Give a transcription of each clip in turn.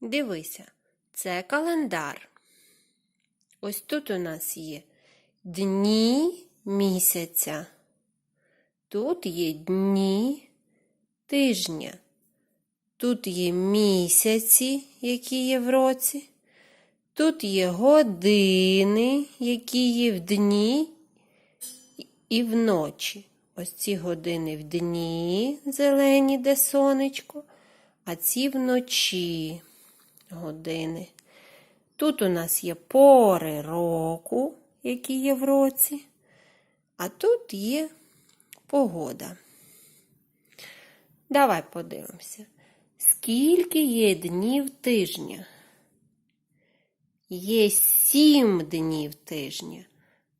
Дивися, це календар. Ось тут у нас є дні місяця. Тут є дні тижня. Тут є місяці, які є в році. Тут є години, які є в дні і вночі. Ось ці години в дні зелені, де сонечко, а ці вночі години. Тут у нас є пори року, які є в році, а тут є погода. Давай подивимося, скільки є днів тижня? Є сім днів тижня.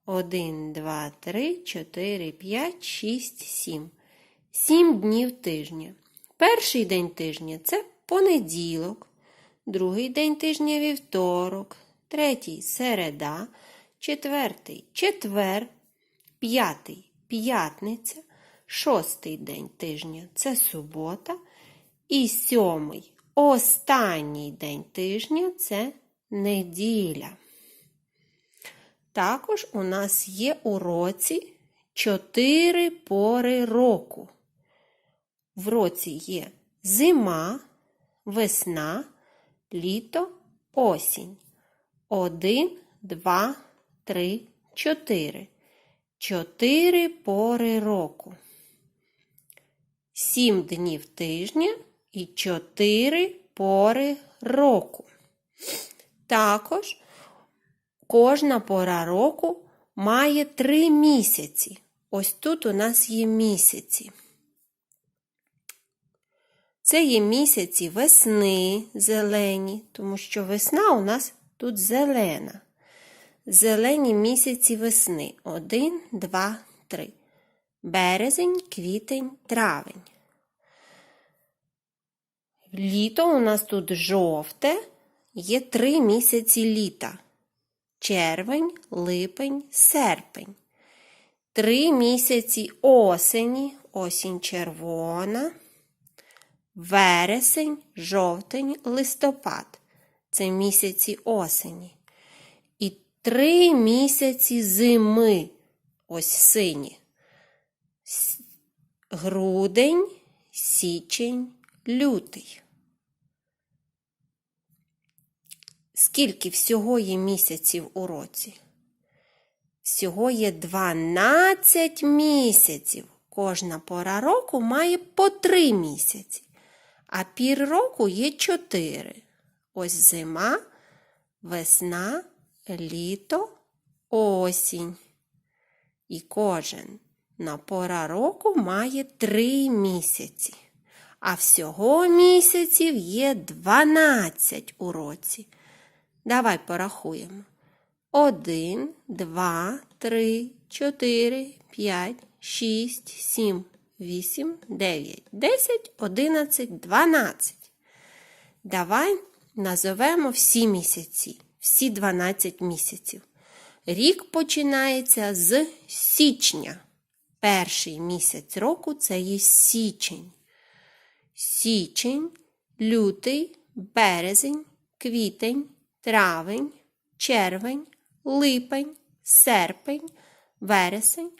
Один, два, три, чотири, п'ять, шість, сім. Сім днів тижня. Перший день тижня це понеділок, другий день тижня вівторок, третій середа, четвертий четвер, п'ятий п'ятниця, шостий день тижня це субота, і сьомий останній день тижня це неділя. Також у нас є у році чотири пори року. В році є зима, весна, літо, осінь. Один, два, три, чотири. Чотири пори року. Сім днів тижня і чотири пори року. Також кожна пора року має три місяці. Ось тут у нас є місяці. Це є місяці весни зелені, тому що весна у нас тут зелена. Зелені місяці весни. Один, два, три. Березень, квітень, травень. Літо у нас тут жовте, є три місяці літа. Червень, липень, серпень. Три місяці осені, осінь червона, вересень, жовтень, листопад. Це місяці осені. І три місяці зими, ось сині. Грудень, січень, лютий. Скільки всього є місяців у році? Всього є 12 місяців. Кожна пора року має по 3 місяці, а пір року є 4. Ось зима, весна, літо, осінь. І кожен на пора року має 3 місяці. А всього місяців є 12 у році. Давай порахуємо. Один, два, три, чотири, п'ять, шість, сім, вісім, дев'ять, десять, одинадцять, дванадцять. Давай назовемо всі місяці, всі 12 місяців. Рік починається з січня. Перший місяць року це є січень. Січень, лютий, березень, квітень, травень, червень, липень, серпень, вересень,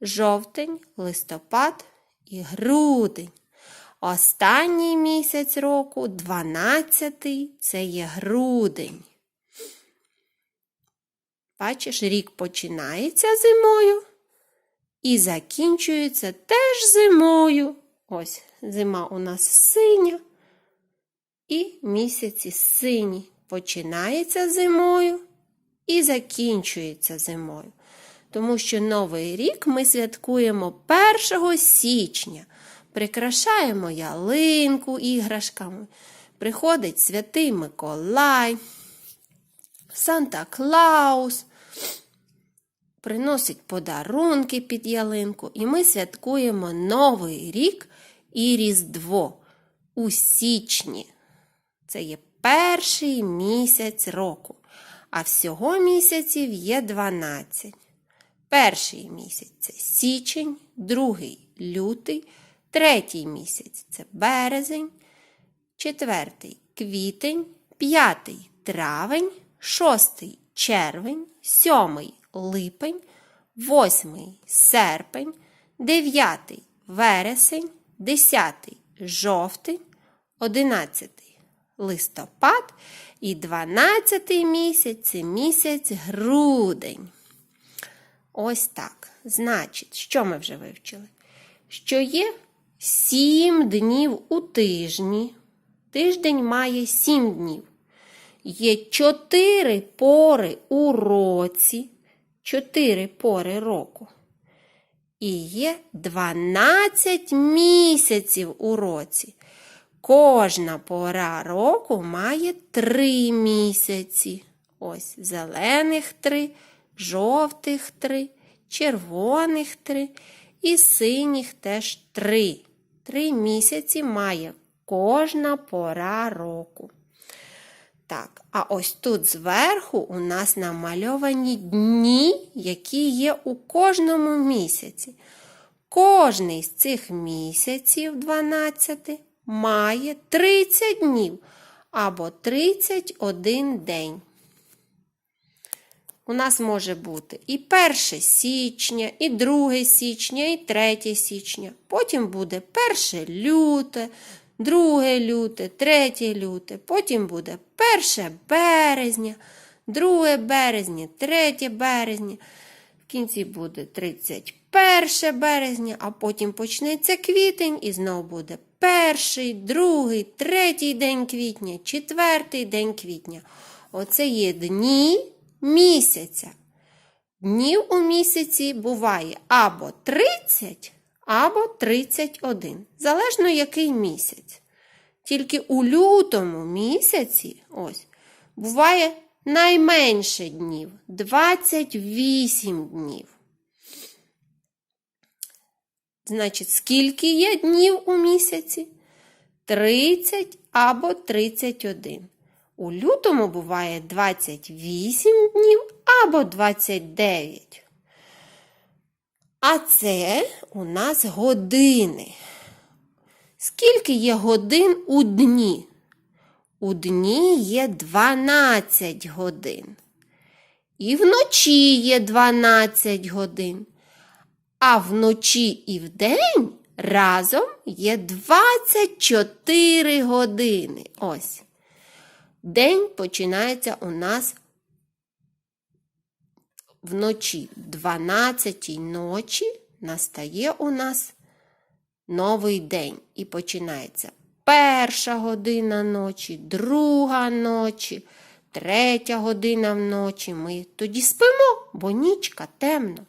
жовтень, листопад і грудень. Останній місяць року, 12-й, це є грудень. Бачиш, рік починається зимою і закінчується теж зимою. Ось зима у нас синя, і місяці сині. Починається зимою і закінчується зимою. Тому що Новий рік ми святкуємо 1 січня. Прикрашаємо ялинку іграшками. Приходить святий Миколай, Санта Клаус, приносить подарунки під ялинку, і ми святкуємо Новий рік і Різдво у січні. Це є перший місяць року, а всього місяців є 12. Перший місяць це січень, другий лютий, третій місяць це березень, четвертий квітень, п'ятий травень, шостий червень, сьомий липень, восьмий серпень, дев'ятий вересень, десятий жовтень, одинадцятий листопад і дванадцятий місяць це місяць грудень. Ось так. Значить, що ми вже вивчили? Що є сім днів у тижні. Тиждень має сім днів. Є чотири пори у році, чотири пори року. І є 12 місяців у році. Кожна пора року має три місяці. Ось зелених три, жовтих три, червоних три і синіх теж три. Три місяці має кожна пора року. Так, а ось тут зверху у нас намальовані дні, які є у кожному місяці. Кожний з цих місяців 12 має 30 днів або 31 день. У нас може бути і 1 січня, і 2 січня, і 3 січня. Потім буде 1 люте, 2 люте, 3 люте, потім буде 1 березня, 2 березня, 3 березня. В кінці буде 31 березня, а потім почнеться квітень і знову буде перший, другий, третій день квітня, четвертий день квітня. Оце є дні місяця. Днів у місяці буває або 30, або 31. Залежно який місяць. Тільки у лютому місяці ось, буває найменше днів 28 днів. Значить, скільки є днів у місяці? 30 або 31. У лютому буває 28 днів або 29. А це у нас години. Скільки є годин у дні? У дні є 12 годин. І вночі є 12 годин. А вночі і вдень разом є 24 години. Ось. День починається у нас вночі. В 12 ночі настає у нас новий день. І починається перша година ночі, друга ночі, третя година вночі. Ми тоді спимо, бо нічка темно.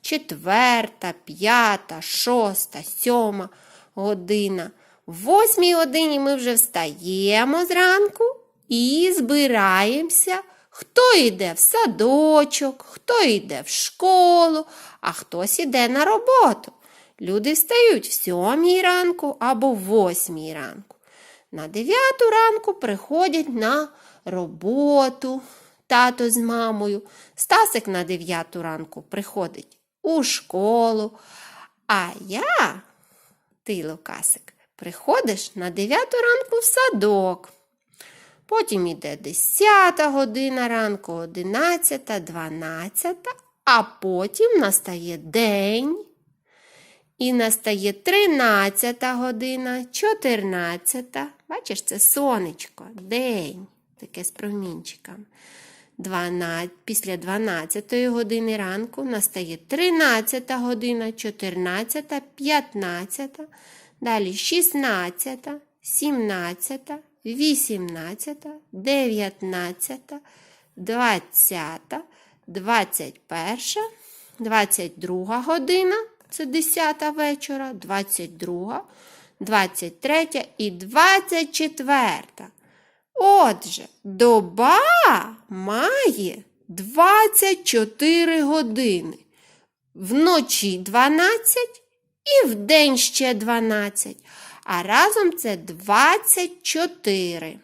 Четверта, п'ята, шоста, сьома година. В восьмій годині ми вже встаємо зранку і збираємося. Хто йде в садочок, хто йде в школу, а хтось іде на роботу. Люди встають в сьомій ранку або в восьмій ранку. На дев'яту ранку приходять на роботу тато з мамою. Стасик на дев'яту ранку приходить у школу. А я, ти, Лукасик, приходиш на дев'яту ранку в садок. Потім іде 10 година ранку, 11, 12, а потім настає день. І настає 13 година, 14. Бачиш, це сонечко, день, таке з промінчиками. 12, після 12 години ранку настає 13 година, 14, 15, далі 16, 17, 18, 19, 20, 21, 22 година, це 10 вечора, 22, 23 і 24. Отже, доба має 24 години. Вночі 12 і вдень ще 12. А разом це 24.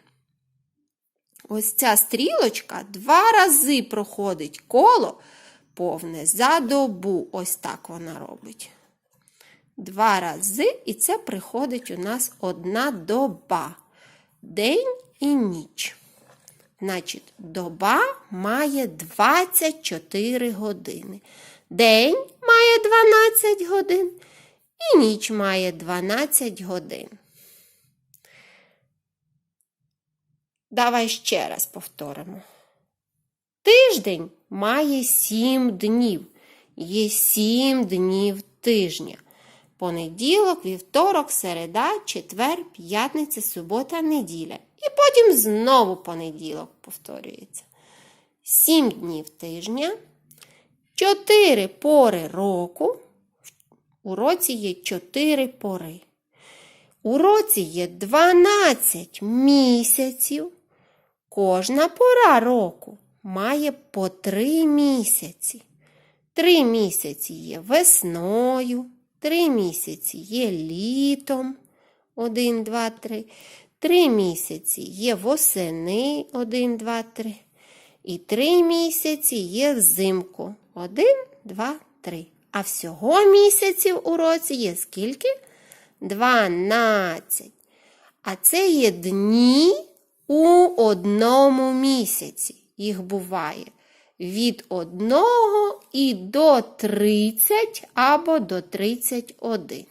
Ось ця стрілочка два рази проходить коло повне за добу. Ось так вона робить. Два рази, і це приходить у нас одна доба. День і ніч. Значить, доба має 24 години. День має 12 годин і ніч має 12 годин. Давай ще раз повторимо. Тиждень має 7 днів. Є 7 днів тижня. Понеділок, вівторок, середа, четвер, п'ятниця, субота, неділя. І потім знову понеділок повторюється. Сім днів тижня, чотири пори року. У році є чотири пори. У році є 12 місяців. Кожна пора року має по три місяці. Три місяці є весною, три місяці є літом. Один, два, три. Три місяці є восени. Один, два, три. І три місяці є взимку. Один, два, три. А всього місяців у році є скільки? Дванадцять. А це є дні у одному місяці. Їх буває від 1 і до 30 або до 31.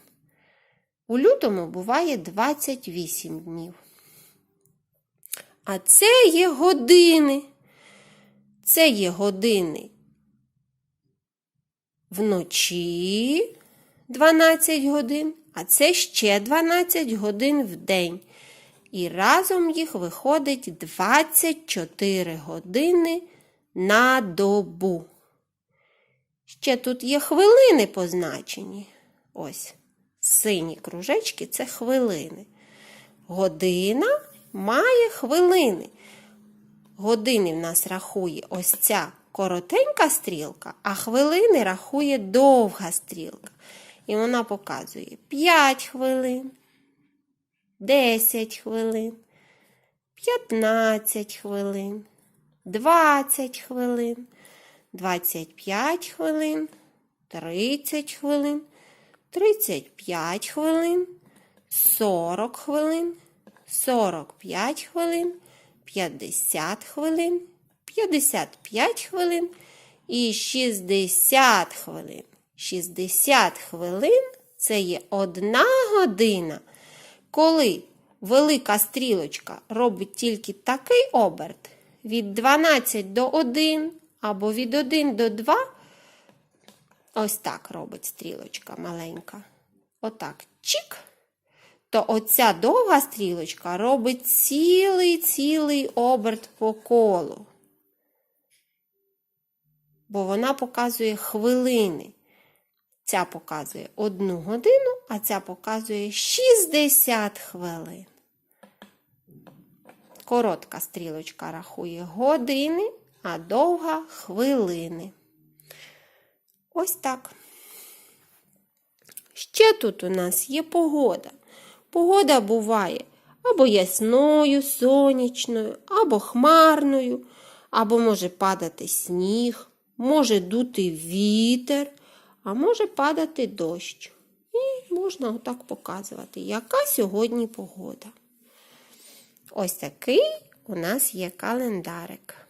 У лютому буває 28 днів. А це є години. Це є години вночі 12 годин, а це ще 12 годин в день. І разом їх виходить 24 години на добу. Ще тут є хвилини позначені. Ось сині кружечки це хвилини. Година має хвилини. Години в нас рахує ось ця коротенька стрілка, а хвилини рахує довга стрілка. І вона показує 5 хвилин, 10 хвилин, 15 хвилин, 20 хвилин, 25 хвилин, 30 хвилин, 35 хвилин, 40 хвилин, 45 хвилин, 50 хвилин, 55 хвилин і 60 хвилин. 60 хвилин це є одна година. Коли велика стрілочка робить тільки такий оберт від 12 до 1 або від 1 до 2, ось так робить стрілочка маленька. Отак чик. То оця довга стрілочка робить цілий-цілий оберт по колу. Бо вона показує хвилини. Ця показує одну годину, а ця показує 60 хвилин. Коротка стрілочка рахує години, а довга хвилини. Ось так. Ще тут у нас є погода. Погода буває або ясною, сонячною, або хмарною, або може падати сніг, може дути вітер, а може падати дощ. І можна отак показувати, яка сьогодні погода. Ось такий у нас є календарик.